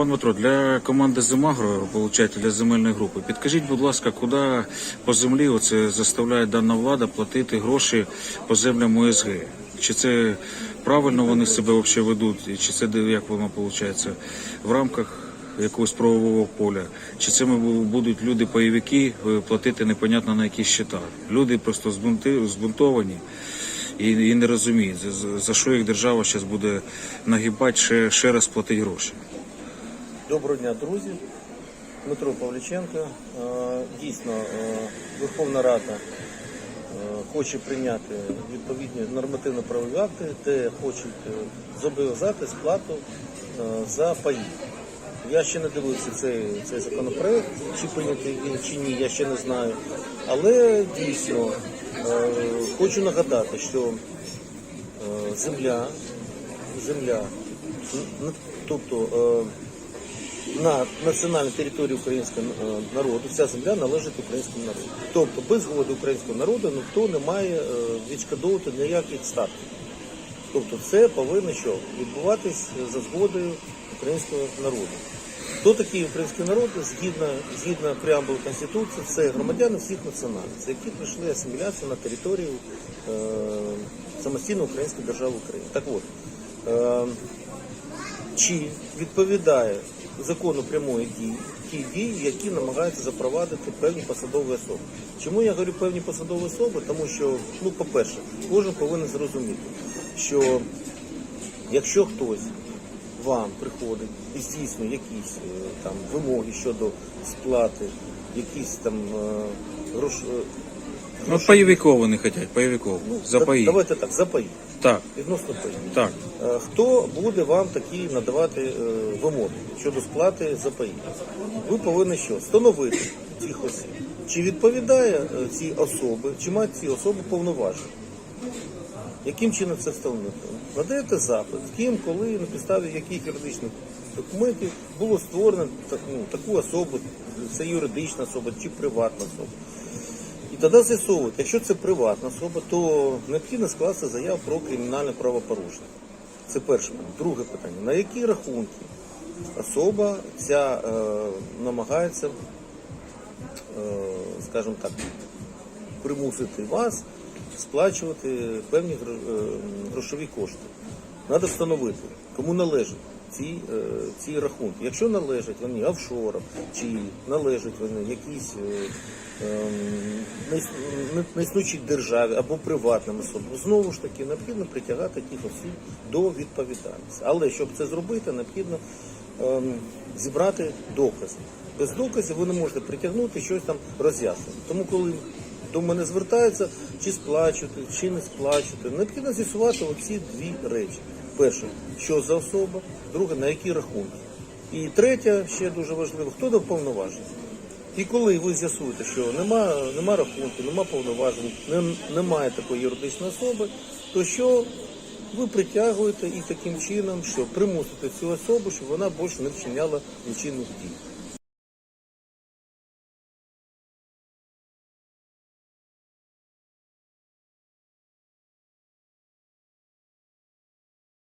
Пан Дмитро, для команди Зимагро, для земельної групи, підкажіть, будь ласка, куди по землі оце заставляє дана влада платити гроші по землям ОСГ? Чи це правильно вони себе взагалі ведуть, і чи це як воно виходить в рамках якогось правового поля? Чи це будуть люди пайовики е, платити непонятно на які щита? Люди просто збунтовані і, і не розуміють, за що їх держава зараз буде нагибати ще, ще раз платити гроші. Доброго дня, друзі. Дмитро Павліченко. Е, Дійсно, е, Верховна Рада е, хоче прийняти відповідні нормативно-правові акти, де хочуть зобов'язати сплату за паї. Я ще не дивився цей, цей законопроект, чи прийнятий він чи ні, я ще не знаю. Але дійсно хочу нагадати, що земля, земля, тобто на національній території українського е, народу ця земля належить українському народу. Тобто без згоди українського народу ніхто не має е, відшкодовувати ніяких статків. Тобто це повинно що відбуватись за згодою українського народу. Хто такий український народ згідно, згідно преамбули Конституції, це громадяни всіх національностей, які прийшли асиміляцію на територію е, самостійної української держави України. Так от, е, чи відповідає закону прямої дії ті дії, які намагаються запровадити певні посадові особи. Чому я говорю певні посадові особи? Тому що, ну, по-перше, кожен повинен зрозуміти, що якщо хтось вам приходить і здійснює якісь е, там вимоги щодо сплати, якісь там е, грош, е, Ну, от пайовиков вони хочуть, пайовиков. За паї. давайте так, за паї, Так, відносно паї. так. Е, Хто буде вам такі надавати е, вимоги щодо сплати за паї? Ви повинні що? Встановити цих осіб. Чи відповідає е, ці особи, чи мають ці особи повноваження? Яким чином це встановити? Надаєте запит, ким, коли, на підставі яких юридичних документів було створено так- ну, таку особу, це юридична особа чи приватна особа. Тоді з'ясовувати, якщо це приватна особа, то необхідно скласти заяву про кримінальне правопорушення. Це перше питання. Друге питання. На які рахунки особа ця е, намагається, е, скажімо так, примусити вас сплачувати певні е, грошові кошти. Треба встановити, кому належать ці, е, ці рахунки. Якщо належать вони офшорам, чи належать вони якійсь е, ем, неіс- не- неіснуючій державі або приватним особам, знову ж таки необхідно притягати тих осіб до відповідальності. Але щоб це зробити, необхідно ем, зібрати докази. Без доказів ви не можете притягнути щось там роз'яснити. Тому коли до мене звертаються, чи сплачувати, чи не сплачувати. Необхідно з'ясувати оці дві речі. Перше, що за особа, друге, на які рахунки. І третє, ще дуже важливо, хто до повноважень. І коли ви з'ясуєте, що нема, нема рахунку, нема повноважень, не, немає такої юридичної особи, то що ви притягуєте і таким чином, що примусите цю особу, щоб вона більше не вчиняла злочинних дій.